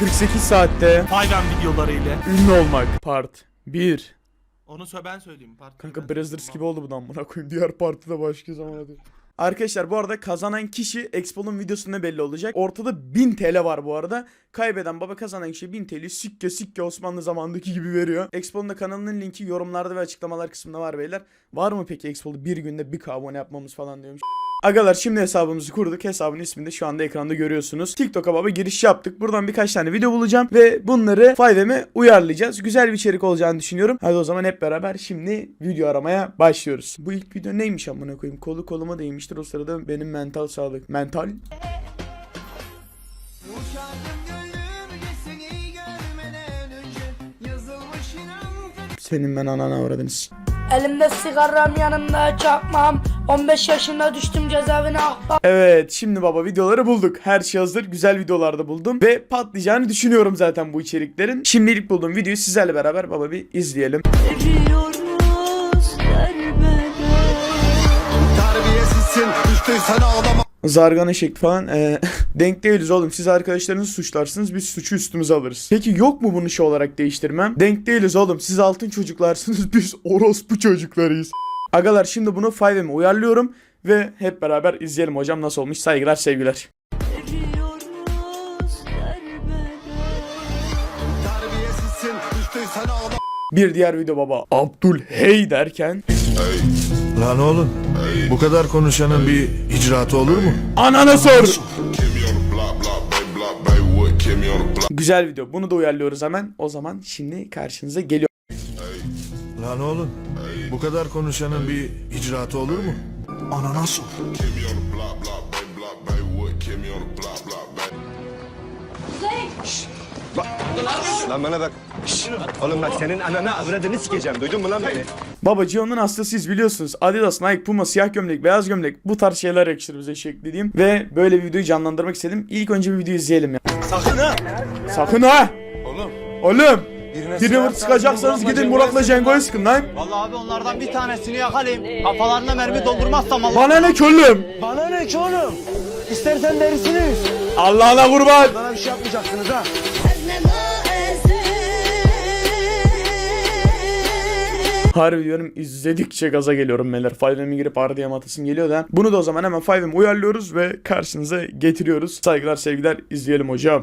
48 saatte Five'm videolarıyla. ünlü olmak. Part 1. Onu sö ben söyleyeyim. Part Kanka Brazzers gibi oldu bu da amına koyayım. Diğer partide başka zaman hadi. Arkadaşlar bu arada kazanan kişi Expo'nun videosunda belli olacak. Ortada 1000 TL var bu arada. Kaybeden baba kazanan kişi 1000 TL sikke sikke Osmanlı zamandaki gibi veriyor. Expo'nun da kanalının linki yorumlarda ve açıklamalar kısmında var beyler. Var mı peki Expo'da bir günde bir abone yapmamız falan diyormuş. Agalar şimdi hesabımızı kurduk. Hesabın ismini de şu anda ekranda görüyorsunuz. TikTok'a baba giriş yaptık. Buradan birkaç tane video bulacağım ve bunları 5M'e uyarlayacağız. Güzel bir içerik olacağını düşünüyorum. Hadi o zaman hep beraber şimdi video aramaya başlıyoruz. Bu ilk video neymiş amına koyayım? Kolu koluma değmiştir. O sırada benim mental sağlık. Mental? Senin ben anana avradınız. Elimde sigaram yanımda çakmam 15 yaşında düştüm cezaevine ahbap Evet şimdi baba videoları bulduk. Her şey hazır. Güzel videolarda buldum. Ve patlayacağını düşünüyorum zaten bu içeriklerin. Şimdilik bulduğum videoyu sizlerle beraber baba bir izleyelim. Terbiyesizsin düştüysen ağlama Zargana şekli falan. Ee, denk değiliz oğlum. Siz arkadaşlarınızı suçlarsınız. Biz suçu üstümüze alırız. Peki yok mu bunu şey olarak değiştirmem? Denk değiliz oğlum. Siz altın çocuklarsınız. Biz orospu çocuklarıyız. Agalar şimdi bunu 5M'e uyarlıyorum. Ve hep beraber izleyelim hocam nasıl olmuş. Saygılar sevgiler. Bir diğer video baba. Abdul Hey derken. Lan oğlum bu kadar konuşanın bir icraatı olur mu? Anana sor. Güzel video. Bunu da uyarlıyoruz hemen. O zaman şimdi karşınıza geliyor. Lan oğlum bu kadar konuşanın bir icraatı olur mu? Anana sor. Baby. Lan bana bak. Şşş. Oğlum bak senin ananı avradını sikeceğim. Duydun mu lan beni? Baba Gio'nun hastasıyız biliyorsunuz. Adidas, Nike, Puma, siyah gömlek, beyaz gömlek bu tarz şeyler yakışır bize şekli Ve böyle bir videoyu canlandırmak istedim. İlk önce bir video izleyelim ya. Sakın ha Sakın ha! Oğlum Oğlum! Birine Birini sıkacaksanız gidin Murat'la Cengo'yu sıkın lan. Vallahi abi onlardan bir tanesini yakalayayım. Kafalarına mermi doldurmazsam Allah. Bana ne köllüm? Bana ne ki oğlum? İstersen derisini üz. Allah'ına kurban. Bana bir şey yapmayacaksınız ha. Harbi diyorum izledikçe gaza geliyorum beyler. 5M'e girip ardiyem atasım geliyor da. Bunu da o zaman hemen 5M uyarlıyoruz ve karşınıza getiriyoruz. Saygılar sevgiler izleyelim hocam.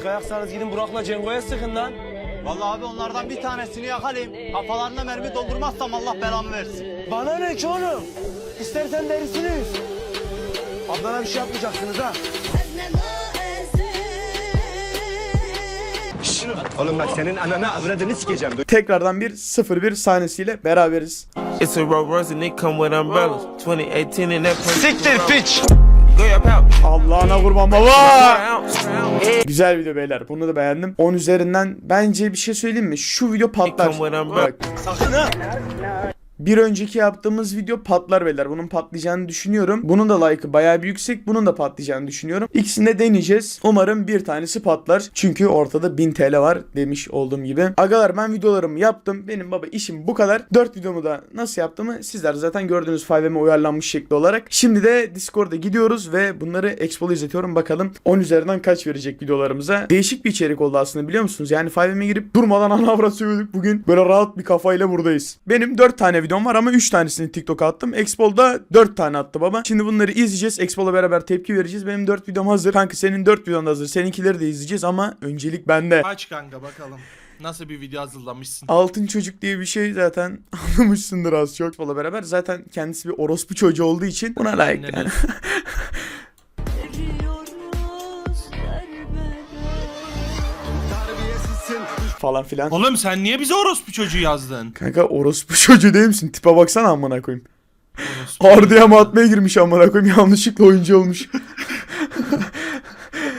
Sıkayaksanız gidin Burak'la Cengo'ya sıkın lan. Vallahi abi onlardan bir tanesini yakalayayım. Kafalarına mermi doldurmazsam Allah belamı versin. Bana ne ki oğlum? İstersen derisini üz. Ablana bir şey yapmayacaksınız ha. Oğlum bak senin ananı avradını sikeceğim. Tekrardan bir 0-1 sahnesiyle beraberiz. It's a Rolls Royce and they come with umbrellas. 2018 and that. Siktir piç. Allah'ına kurban baba. Güzel video beyler. Bunu da beğendim. 10 üzerinden bence bir şey söyleyeyim mi? Şu video patlar. Bak. Sakın ha. Bir önceki yaptığımız video patlar beyler. Bunun patlayacağını düşünüyorum. Bunun da like'ı bayağı bir yüksek. Bunun da patlayacağını düşünüyorum. İkisini de deneyeceğiz. Umarım bir tanesi patlar. Çünkü ortada 1000 TL var demiş olduğum gibi. Agalar ben videolarımı yaptım. Benim baba işim bu kadar. 4 videomu da nasıl yaptığımı sizler zaten gördünüz 5M'e uyarlanmış şekli olarak. Şimdi de Discord'a gidiyoruz ve bunları Expo'da izletiyorum. Bakalım 10 üzerinden kaç verecek videolarımıza. Değişik bir içerik oldu aslında biliyor musunuz? Yani 5M'e girip durmadan ana avrat bugün. Böyle rahat bir kafayla buradayız. Benim 4 tane videom var ama 3 tanesini TikTok'a attım. Expo'da 4 tane attı baba. Şimdi bunları izleyeceğiz. Expo'la beraber tepki vereceğiz. Benim 4 videom hazır. Kanka senin 4 videon da hazır. Seninkileri de izleyeceğiz ama öncelik bende. Aç kanka bakalım. Nasıl bir video hazırlamışsın? Altın çocuk diye bir şey zaten anlamışsındır az çok. Expo'la beraber zaten kendisi bir orospu çocuğu olduğu için buna layık yani. falan filan. Oğlum sen niye bize orospu çocuğu yazdın? Kanka orospu çocuğu değil misin? Tipe baksana amına koyayım. Orospu. Arda'ya mı atmaya girmiş amına koyayım yanlışlıkla oyuncu olmuş.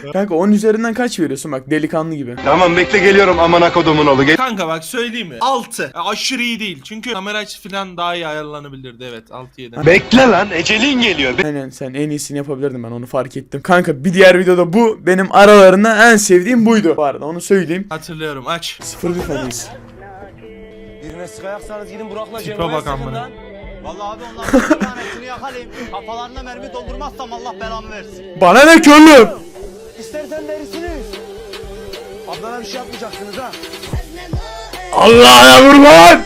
Kanka 10 üzerinden kaç veriyorsun bak delikanlı gibi. Tamam bekle geliyorum amına kodumun oğlu. Gel. Kanka bak söyleyeyim mi? 6. Aşırı iyi değil. Çünkü kamera açı falan daha iyi ayarlanabilirdi. Evet 6-7. Bekle lan ecelin geliyor. Be- Aynen sen en iyisini yapabilirdin ben onu fark ettim. Kanka bir diğer videoda bu benim aralarında en sevdiğim buydu. Bu arada onu söyleyeyim. Hatırlıyorum aç. Sıfır bir fanıyız. Birine sıkayaksanız gidin Burak'la Tipe Cengo'ya bak sıkın amına. lan. Vallahi abi onlardan bir tanesini yakalayayım. Kafalarına mermi doldurmazsam Allah belamı versin. Bana ne köllüm? bir şey yapmayacaksınız ha. Allah'a vurman!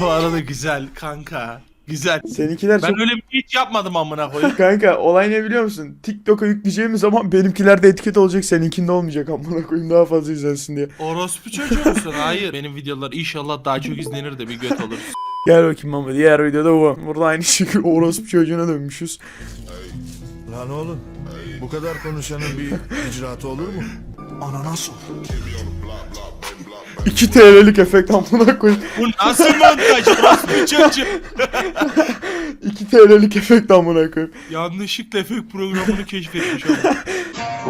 Bu arada güzel kanka. Güzel. Seninkiler Ben çok... öyle bir şey hiç yapmadım amına koyayım. Kanka olay ne biliyor musun? TikTok'a yükleyeceğimiz zaman benimkilerde etiket olacak seninkinde olmayacak amına koyayım daha fazla izlensin diye. Orospu çocuğu musun? Hayır. Benim videolar inşallah daha çok izlenir de bir göt olur. Gel bakayım ama diğer videoda bu. Burada aynı şekilde orospu çocuğuna dönmüşüz. Lan oğlum bu kadar konuşanın bir icraatı olur mu? Ananas ol. 2 TL'lik efekt amına koyayım. Bu nasıl montaj? Orospu çocuğu. 2 TL'lik efekt amına koyayım. Yanlışlıkla efekt programını keşfetmiş oldum.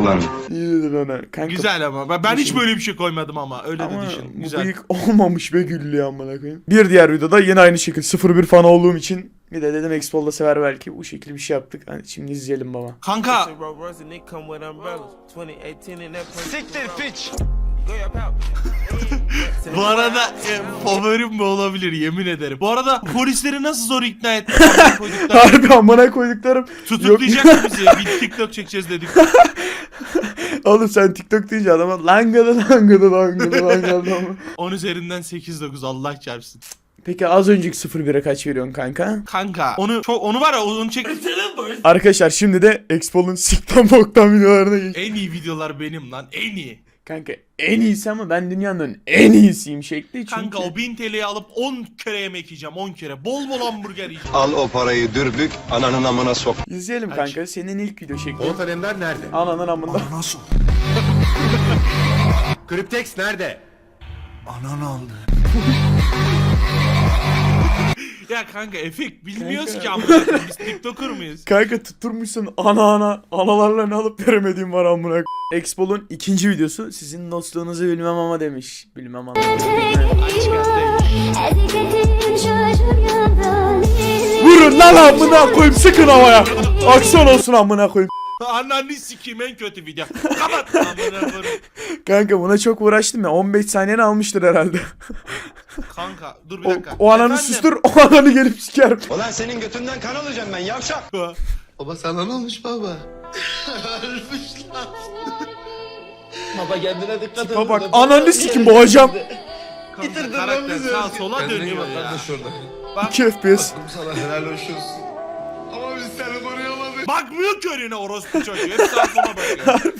Ulan İyi dedin ona. Kanka Güzel ama. Ben, ben hiç böyle bir şey koymadım ama. Öyle Ama de düşün. bu Güzel. bıyık olmamış be güllü amına koyayım. Bir diğer videoda yine aynı şekilde 01 fan olduğum için bir de dedim Expol'da sever belki. Bu şekilde bir şey yaptık. Hani şimdi izleyelim baba. Kanka Say Rolls Royce and they come with umbrellas. 2018 in that place. Siktir piç. Bu arada e, favorim bu olabilir yemin ederim. Bu arada polisleri nasıl zor ikna ettik? Harbi amına koyduklarım. Tutuklayacak mı bizi? Bir TikTok çekeceğiz dedik. Oğlum sen TikTok deyince adama langada langada langada langada ama. 10 üzerinden 8-9 Allah çarpsın. Peki az önceki 01'e kaç veriyorsun kanka? Kanka onu çok onu var ya onu çek Arkadaşlar şimdi de Expol'un sikten boktan videolarına geç. en iyi videolar benim lan en iyi. Kanka en iyisi ama ben dünyanın en iyisiyim şekli çünkü. Kanka o 1000 TL'yi alıp 10 kere yemek yiyeceğim 10 kere. Bol bol hamburger yiyeceğim. al o parayı dürbük ananın amına sok. İzleyelim Aç. kanka senin ilk video şekli. Polat Alemdar nerede? Ananın amında. Ananas ol. Kriptex nerede? Anan aldı. Ya kanka efekt bilmiyoruz Kanka. ki amına koyayım. Biz TikToker muyuz? Kanka tutturmuşsun ana ana analarla ne alıp veremediğim var amına. k- Expol'un ikinci videosu sizin dostluğunuzu bilmem ama demiş. Bilmem ama. Vurun lan amına koyayım sıkın havaya. Aksan olsun amına koyayım. Ananı sikeyim en kötü video. Kapat. Amına koyayım. Kanka buna çok uğraştım ya 15 saniyeni almıştır herhalde. Kanka dur bir O, dakika. o ananı Efendim? sustur o ananı gelip sikerim. Ulan senin götünden kan alacağım ben yavşak. Baba sana ne olmuş baba? Baba kendine dikkat Ha bak ananı sikim boğacağım. Kanka, karakter sağa sola dönüyor ya. Bak, 2 FPS. Sana helal hoş olsun. Ama biz seni koruyamadık. bakmıyor ki önüne orospu çocuğu. Hep sağa sola bakıyor.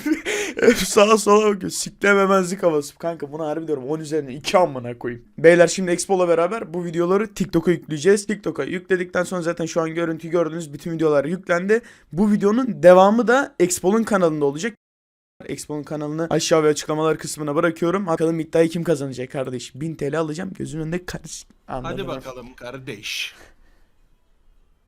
Hep sağa sola bakıyor. Siklememezlik havası. Kanka bunu harbi diyorum 10 üzerine 2 amına koyayım. Beyler şimdi Expo'la beraber bu videoları TikTok'a yükleyeceğiz. TikTok'a yükledikten sonra zaten şu an görüntü gördüğünüz bütün videolar yüklendi. Bu videonun devamı da Expo'nun kanalında olacak. Expo'nun kanalını aşağı ve açıklamalar kısmına bırakıyorum. Bakalım iddiayı kim kazanacak kardeş? 1000 TL alacağım gözünün önünde kardeş. Hadi bakalım kardeş.